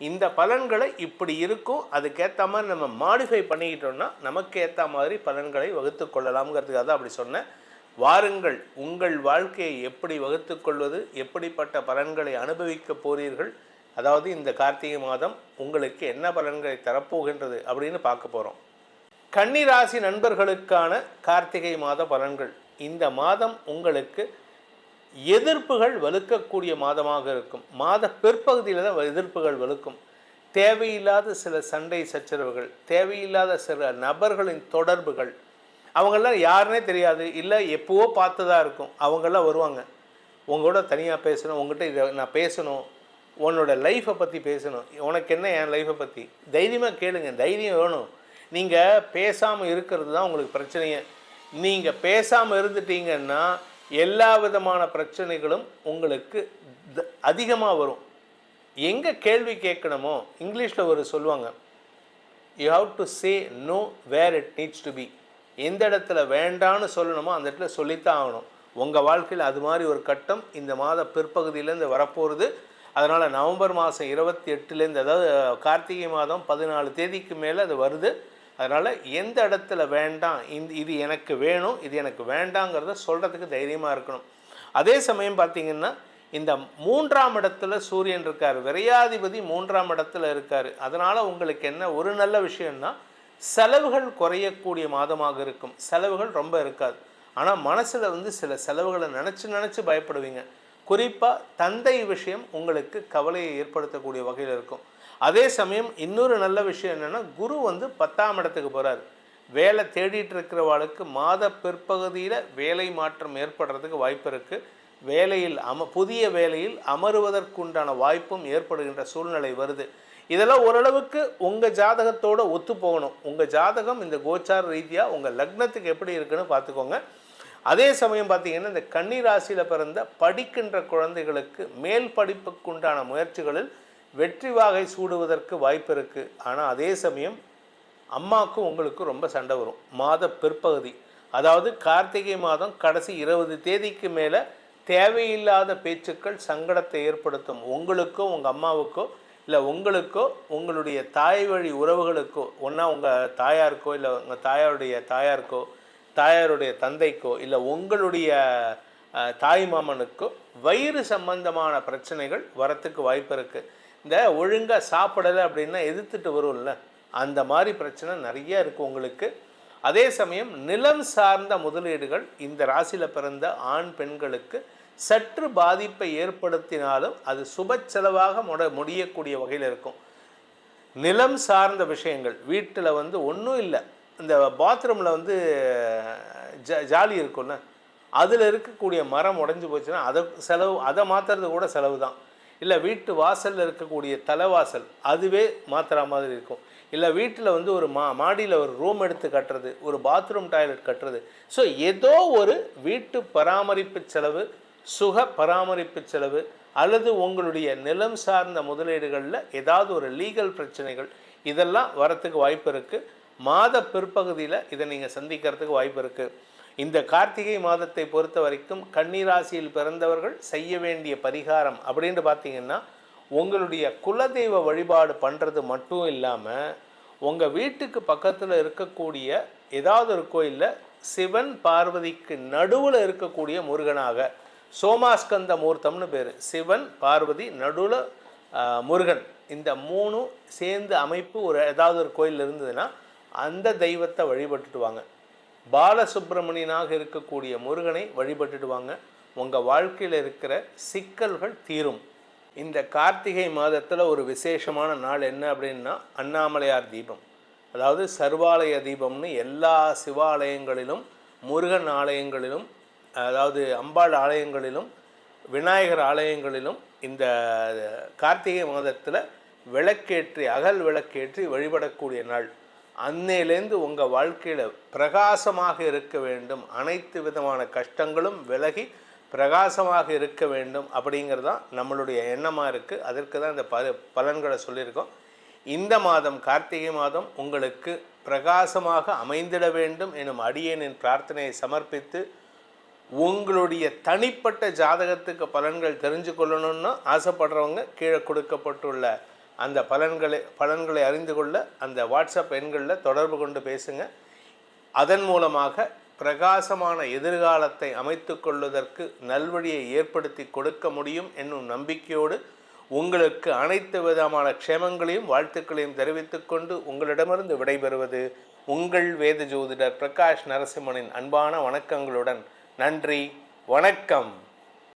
இந்த பலன்களை இப்படி இருக்கும் அதுக்கேற்ற மாதிரி நம்ம மாடிஃபை பண்ணிக்கிட்டோம்னா நமக்கு ஏற்ற மாதிரி பலன்களை வகுத்து கொள்ளலாம்ங்கிறதுக்காக தான் அப்படி சொன்னேன். வாருங்கள் உங்கள் வாழ்க்கையை எப்படி வகுத்து கொள்வது எப்படிப்பட்ட பலன்களை அனுபவிக்க போறீர்கள் அதாவது இந்த கார்த்திகை மாதம் உங்களுக்கு என்ன பலன்களை தரப்போகின்றது அப்படின்னு பார்க்க போகிறோம் கன்னிராசி நண்பர்களுக்கான கார்த்திகை மாத பலன்கள். இந்த மாதம் உங்களுக்கு எதிர்ப்புகள் வலுக்கக்கூடிய மாதமாக இருக்கும். மாத பிற்பகுதியில் தான் எதிர்ப்புகள் வலுக்கும். தேவையில்லாத சில சண்டை சச்சரவுகள் தேவையில்லாத சில நபர்களின் தொடர்புகள் அவங்கெல்லாம் யாருனே தெரியாது. இல்லை எப்போவோ பார்த்ததாக இருக்கும். அவங்கெல்லாம் வருவாங்க. உங்களோட தனியாக பேசணும் உங்கள்கிட்ட இதை நான் பேசணும் உன்னோட லைஃப்பை பற்றி பேசணும். உனக்கு என்ன என் லைஃப்பை பற்றி தைரியமாக கேளுங்க. தைரியம் வேணும். நீங்கள் பேசாமல் இருக்கிறது தான் உங்களுக்கு பிரச்சனையே. நீங்கள் பேசாமல் இருந்துட்டீங்கன்னா எல்லா விதமான பிரச்சனைகளும் உங்களுக்கு அதிகமாக வரும். எங்கே கேள்வி கேட்கணுமோ இங்கிலீஷில் ஒரு சொல்லுவாங்க you have to say no where it needs to be எந்த இடத்துல வேண்டான்னு சொல்லணுமோ அந்த இடத்துல சொல்லித்தான் ஆகணும். உங்கள் வாழ்க்கையில் அது மாதிரி ஒரு கட்டம் இந்த மாத பிற்பகுதியிலேருந்து வரப்போகிறது அதனால் நவம்பர் மாதம் இருபத்தி எட்டுலேருந்து அதாவது கார்த்திகை மாதம் பதினாலு தேதிக்கு மேலே அது வருது. அதனால் எந்த இடத்துல வேண்டாம் இந்த இது எனக்கு வேணும் இது எனக்கு வேண்டாங்கிறத சொல்கிறதுக்கு தைரியமாக இருக்கணும். அதே சமயம் பார்த்திங்கன்னா இந்த மூன்றாம் இடத்துல சூரியன் இருக்கார் விரையாதிபதி மூன்றாம் இடத்துல இருக்கார். அதனால் உங்களுக்கு என்ன ஒரு நல்ல விஷயம்னா செலவுகள் குறையக்கூடிய மாதமாக இருக்கும். செலவுகள் ரொம்ப இருக்காது. ஆனால் மனசில் வந்து சில செலவுகளை நினச்சி நினச்சி பயப்படுவீங்க. குறிப்பாக தந்தை விஷயம் உங்களுக்கு கவலையை ஏற்படுத்தக்கூடிய வகையில் இருக்கும். அதே சமயம் இன்னொரு நல்ல விஷயம் என்னென்னா குரு வந்து பத்தாம் இடத்துக்கு போகிறார் வேலை தேடிட்டு இருக்கிறவாளுக்கு மாத பிற்பகுதியில் வேலை மாற்றம் ஏற்படுறதுக்கு வாய்ப்பு இருக்குது வேலையில் அம புதிய வேலையில் அமருவதற்குண்டான வாய்ப்பும் ஏற்படுகின்ற சூழ்நிலை வருது. இதெல்லாம் ஓரளவுக்கு உங்கள் ஜாதகத்தோடு ஒத்து போகணும். உங்கள் ஜாதகம் இந்த கோச்சார ரீதியாக உங்கள் லக்னத்துக்கு எப்படி இருக்குன்னு பார்த்துக்கோங்க. அதே சமயம் பார்த்தீங்கன்னா இந்த கன்னிராசியில் பிறந்த படிக்கின்ற குழந்தைகளுக்கு மேல் படிப்புக்குண்டான முயற்சிகளில் வெற்றி வாகை சூடுவதற்கு வாய்ப்பு இருக்குது ஆனால் அதே சமயம் அம்மாவுக்கும் உங்களுக்கும் ரொம்ப சண்டை வரும். மாத பிற்பகுதி. அதாவது கார்த்திகை மாதம் கடைசி இருபது தேதிக்கு மேலே தேவையில்லாத பேச்சுக்கள் சங்கடத்தை ஏற்படுத்தும். உங்களுக்கோ உங்கள் அம்மாவுக்கோ இல்லை உங்களுக்கோ உங்களுடைய தாய் வழி உறவுகளுக்கோ ஒன்றா உங்கள் தாயாருக்கோ இல்லை உங்கள் தாயாருடைய தாயாருக்கோ தாயாருடைய தந்தைக்கோ இல்லை உங்களுடைய தாய் மாமனுக்கோ வயிறு சம்பந்தமான பிரச்சனைகள் வரத்துக்கு வாய்ப்பு இருக்குது இந்த ஒழுங்காக சாப்பிடலை அப்படின்னா எதிர்த்துட்டு வரும்ல. அந்த மாதிரி பிரச்சனை நிறைய இருக்குது உங்களுக்கு. அதே சமயம் நிலம் சார்ந்த முதலீடுகள் இந்த ராசியில் பிறந்த ஆண் பெண்களுக்கு சற்று பாதிப்பை ஏற்படுத்தினாலும் அது சுப செலவாக முட முடியக்கூடிய வகையில் இருக்கும். நிலம் சார்ந்த விஷயங்கள் வீட்டில் வந்து ஒன்றும் இல்லை. இந்த பாத்ரூமில் வந்து ஜ ஜாலி இருக்கும்ல. அதில் இருக்கக்கூடிய மரம் உடஞ்சி போச்சுன்னா அதை செலவு அதை மாற்றுறது கூட செலவு தான் இல்லை வீட்டு வாசலில் இருக்கக்கூடிய தலைவாசல் அதுவே மாத்திரா மாதிரி இருக்கும். இல்லை வீட்டில் வந்து ஒரு மா மாடியில் ஒரு ரூம் எடுத்து கட்டுறது ஒரு பாத்ரூம் டாய்லெட் கட்டுறது. ஸோ ஏதோ ஒரு வீட்டு பராமரிப்பு செலவு சுக பராமரிப்பு செலவு அல்லது உங்களுடைய நிலம் சார்ந்த முதலீடுகளில் ஏதாவது ஒரு லீகல் பிரச்சனைகள் இதெல்லாம் வரத்துக்கு வாய்ப்பு இருக்குது மாத பிற்பகுதியில் இதை நீங்கள் சந்திக்கிறதுக்கு வாய்ப்பு இருக்குது இந்த கார்த்திகை மாதத்தை பொறுத்த வரைக்கும் கன்னிராசியில் பிறந்தவர்கள் செய்ய வேண்டிய பரிகாரம் அப்படின்னு பார்த்தீங்கன்னா உங்களுடைய குலதெய்வ வழிபாடு பண்ணுறது மட்டும் இல்லாமல் உங்கள் வீட்டுக்கு பக்கத்தில் இருக்கக்கூடிய ஏதாவது ஒரு கோயிலில் சிவன் பார்வதிக்கு நடுவில் இருக்கக்கூடிய முருகனாக சோமாஸ்கந்த மூர்த்தம்னு பேர். சிவன் பார்வதி நடுவில் முருகன். இந்த மூணும் சேர்ந்து அமைப்பு ஒரு ஏதாவது ஒரு கோயில் இருந்ததுன்னா அந்த தெய்வத்தை வழிபட்டுட்டு வாங்க. பாலசுப்பிரமணியனாக இருக்கக்கூடிய முருகனை வழிபட்டுட்டு வாங்க உங்கள் வாழ்க்கையில் இருக்கிற சிக்கல்கள் தீரும். இந்த கார்த்திகை மாதத்தில் ஒரு விசேஷமான நாள் என்ன அப்படின்னா அண்ணாமலையார் தீபம். அதாவது சர்வாலய தீபம்னு எல்லா சிவாலயங்களிலும் முருகன் ஆலயங்களிலும் அதாவது அம்பாள் ஆலயங்களிலும் விநாயகர் ஆலயங்களிலும் இந்த கார்த்திகை மாதத்தில் விளக்கேற்றி அகல் விளக்கேற்றி வழிபடக்கூடிய நாள். அன்னையிலேருந்து உங்கள் வாழ்க்கையில் பிரகாசமாக இருக்க வேண்டும். அனைத்து விதமான கஷ்டங்களும் விலகி பிரகாசமாக இருக்க வேண்டும் அப்படிங்கிறது தான் நம்மளுடைய எண்ணமாக இருக்குது அதற்கு தான் இந்த ப பலன்களை சொல்லியிருக்கோம். இந்த மாதம் கார்த்திகை மாதம் உங்களுக்கு பிரகாசமாக அமைந்திட வேண்டும் எனும் அடியேனின் பிரார்த்தனையை சமர்ப்பித்து உங்களுடைய தனிப்பட்ட ஜாதகத்துக்கு பலன்கள் தெரிஞ்சு கொள்ளணும்னு ஆசைப்படுறவங்க கீழே கொடுக்கப்பட்டுள்ள அந்த பலன்களை பலன்களை அறிந்து கொள்ள அந்த வாட்ஸ்அப் எண்களில் தொடர்பு கொண்டு பேசுங்க. அதன் மூலமாக பிரகாசமான எதிர்காலத்தை அமைத்து கொள்வதற்கு நல்வழியை ஏற்படுத்தி கொடுக்க முடியும் என்னும் நம்பிக்கையோடு உங்களுக்கு அனைத்து விதமான க்ஷேமங்களையும் வாழ்த்துக்களையும் தெரிவித்துக்கொண்டு உங்களிடமிருந்து விடைபெறுவது உங்கள் வேத ஜோதிடர் பிரகாஷ் நரசிம்மனின் அன்பான வணக்கங்களுடன் நன்றி வணக்கம்.